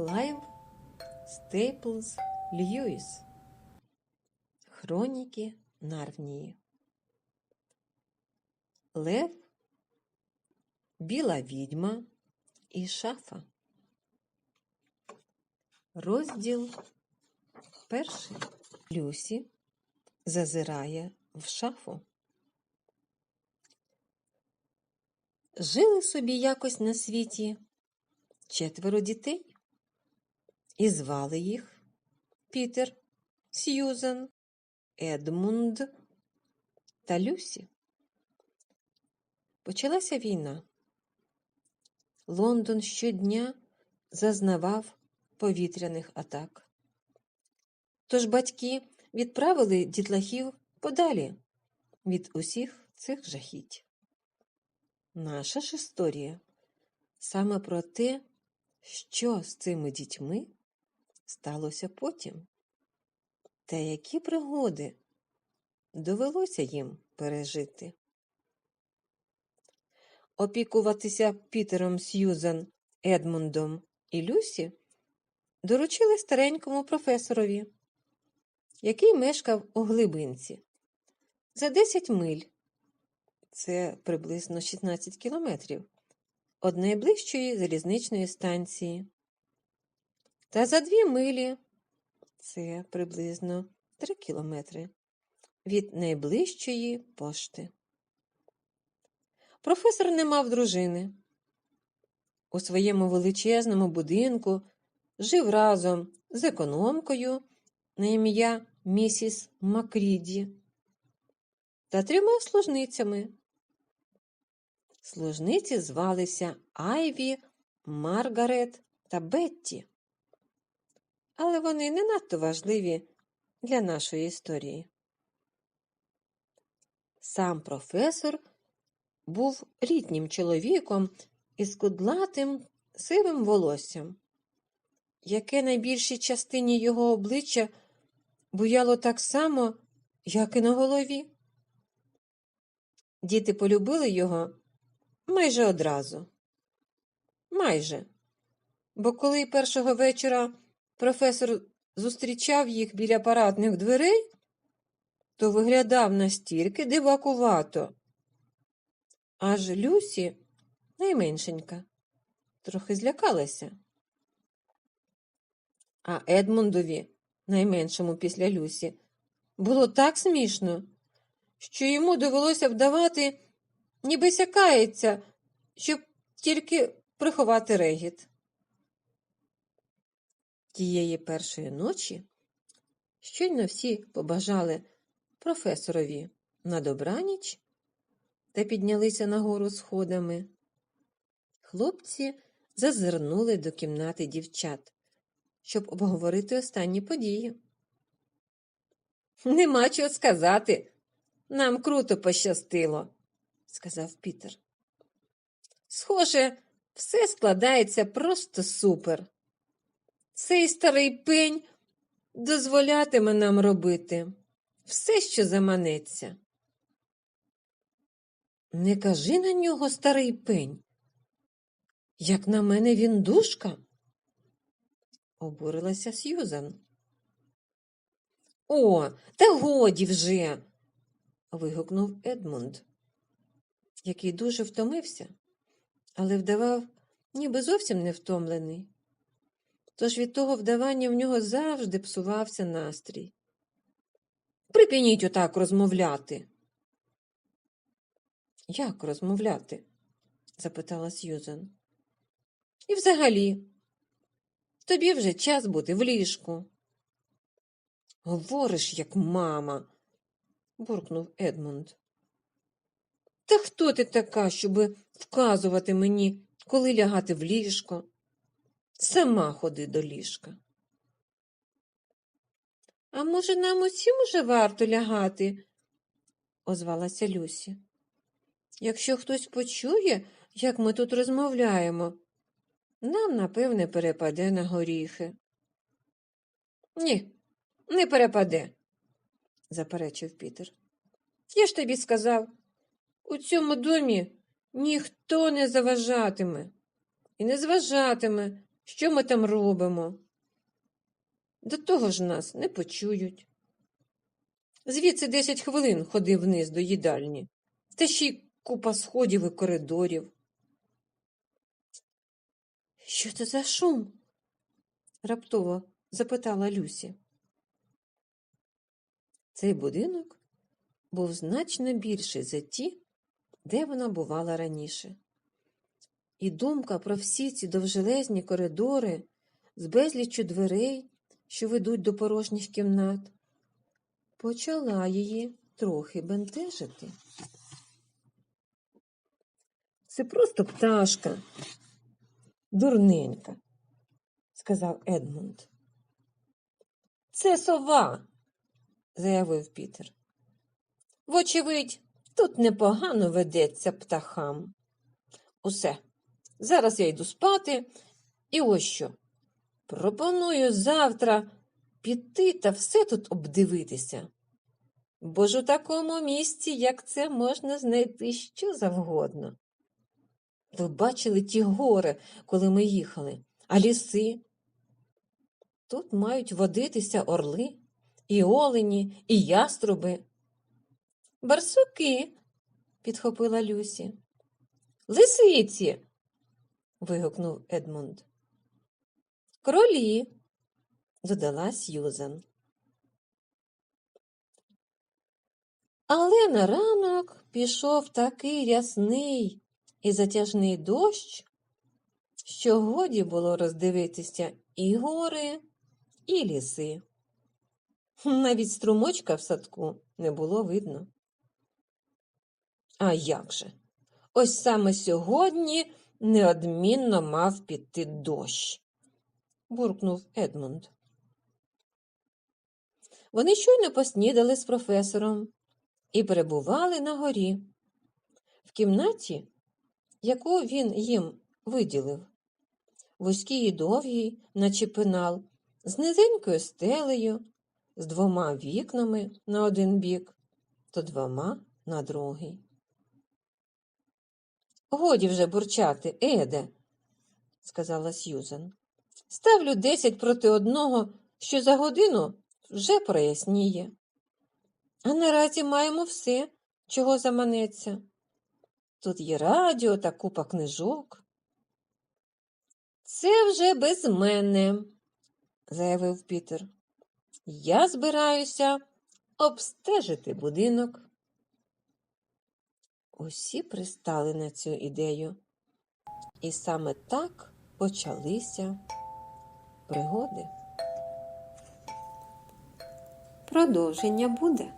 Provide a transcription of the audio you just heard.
Клайв Стейплз Льюіс. Хроніки Нарнії. Лев, Біла відьма і шафа. Розділ перший. Люсі зазирає в шафу. Жили собі якось на світі четверо дітей. І звали їх Пітер, Сьюзен, Едмунд та Люсі. Почалася війна. Лондон щодня зазнавав повітряних атак. Тож батьки відправили дітлахів подалі від усіх цих жахіть. Наша ж історія саме про те, що з цими дітьми сталося потім, та які пригоди довелося їм пережити. Опікуватися Пітером Сьюзан, Едмундом і Люсі доручили старенькому професорові, який мешкав у глибинці за 10 миль. Це приблизно 16 кілометрів од найближчої залізничної станції. Та за дві милі це приблизно 3 кілометри від найближчої пошти. Професор не мав дружини. У своєму величезному будинку жив разом з економкою на ім'я місіс Макріді та трьома служницями. Служниці звалися Айві, Маргарет та Бетті. Але вони не надто важливі для нашої історії. Сам професор був літнім чоловіком із кудлатим сивим волоссям, яке на більшій частині його обличчя буяло так само, як і на голові. Діти полюбили його майже одразу. Майже. Бо коли першого вечора професор зустрічав їх біля парадних дверей, то виглядав настільки дивакувато. Аж Люсі, найменшенька, трохи злякалася. А Едмундові, найменшому після Люсі, було так смішно, що йому довелося вдавати, ніби сякається, щоб тільки приховати регіт. Тієї першої ночі щойно всі побажали професорові на добраніч та піднялися нагору сходами. Хлопці зазирнули до кімнати дівчат, щоб обговорити останні події. Нема чого сказати. Нам круто пощастило, сказав Пітер. Схоже, все складається просто супер. Цей старий пень дозволятиме нам робити все, що заманеться. Не кажи на нього старий пень. Як на мене він душка, обурилася Сьюзан. О, та годі вже. вигукнув Едмунд, який дуже втомився, але вдавав, ніби зовсім не втомлений. Тож від того вдавання в нього завжди псувався настрій. Припиніть отак розмовляти. Як розмовляти? запитала Сьюзен. І взагалі, тобі вже час бути в ліжку. Говориш, як мама, буркнув Едмунд. Та хто ти така, щоб вказувати мені, коли лягати в ліжко? Сама ходи до ліжка. А може, нам усім уже варто лягати? озвалася Люсі. Якщо хтось почує, як ми тут розмовляємо, нам, напевне, перепаде на горіхи. Ні, не перепаде, заперечив Пітер. Я ж тобі сказав, у цьому домі ніхто не заважатиме і не зважатиме що ми там робимо. До того ж нас не почують. Звідси десять хвилин ходив вниз до їдальні, та ще й купа сходів і коридорів. Що це за шум? раптово запитала Люсі. Цей будинок був значно більший за ті, де вона бувала раніше. І думка про всі ці довжелезні коридори з безліччю дверей, що ведуть до порожніх кімнат, почала її трохи бентежити. Це просто пташка, дурненька, сказав Едмунд. Це сова, заявив Пітер. Вочевидь, тут непогано ведеться птахам. Усе, зараз я йду спати, і ось що. Пропоную завтра піти та все тут обдивитися. Бо ж у такому місці, як це, можна знайти що завгодно. Ви бачили ті гори, коли ми їхали, а ліси. Тут мають водитися орли, і олені, і яструби. Барсуки, підхопила Люсі. Лисиці. Вигукнув Едмунд. Кролі, додала Сьюзен. Але на ранок пішов такий рясний і затяжний дощ, що годі було роздивитися і гори, і ліси. Навіть струмочка в садку не було видно. А як же? Ось саме сьогодні неодмінно мав піти дощ, буркнув Едмунд. Вони щойно поснідали з професором і перебували на горі, в кімнаті, яку він їм виділив, вузькій і довгій, наче пенал, з низенькою стелею, з двома вікнами на один бік, то двома на другий. Годі вже бурчати, Еде, сказала Сьюзен. Ставлю десять проти одного, що за годину вже проясніє. А наразі маємо все, чого заманеться. Тут є радіо та купа книжок. Це вже без мене, заявив Пітер. Я збираюся обстежити будинок. Усі пристали на цю ідею, і саме так почалися пригоди. Продовження буде.